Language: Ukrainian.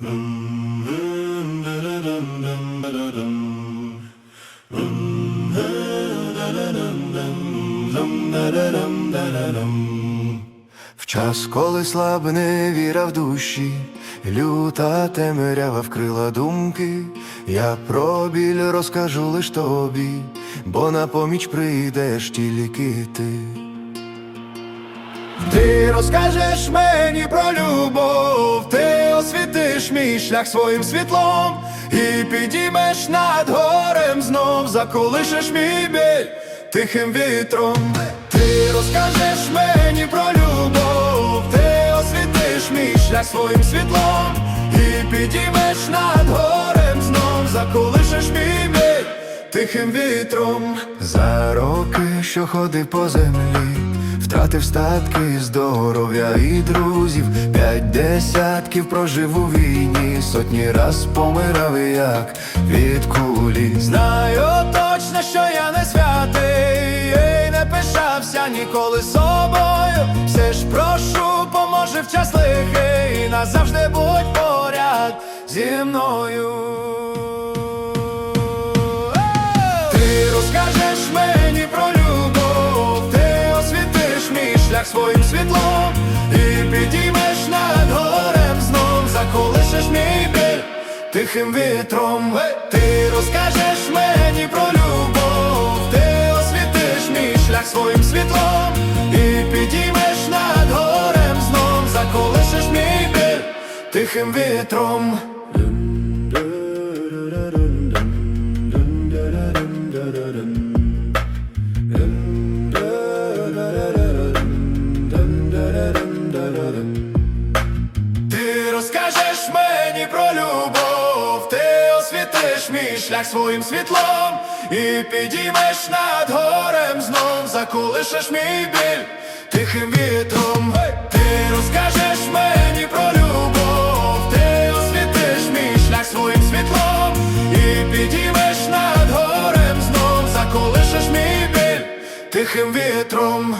В час, коли слабне віра в душі, люта темрява вкрила думки, я про біль розкажу лиш тобі, бо на поміч прийдеш тільки ти. Ти розкажеш мені про любов, шлях своїм світлом і підіймеш над горем знов, заколишеш мій біль тихим вітром. Ти розкажеш мені про любов, ти освітиш мій шлях своїм світлом і підіймеш над горем знов, заколишеш мій біль тихим вітром. За роки, що ходив по землі. Втратив статки, здоров'я і друзів, п'ять десятків прожив у війні, сотні раз помирав як від кулі. Знаю точно, що я не святий, і не пишався ніколи собою. Все ж прошу, поможе в час лихий, і назавжди будь поряд зі мною. Ти розкажеш мені про своїм світлом і підіймеш над горем знов, заколишеш мій біль тихим вітром. Ти розкажеш мені про любов, ти освітиш мій шлях своїм світлом і підіймеш над горем знов, заколишеш мій біль тихим вітром. Про любов, ти освітиш мій шлях своїм світлом і підіймеш над горем знов, заколишеш мій біль тихим вітром. Ти розкажеш мені про любов, ти освітиш мій шлях своїм світлом і підіймеш над горем знов, заколишеш мій біль тихим вітром.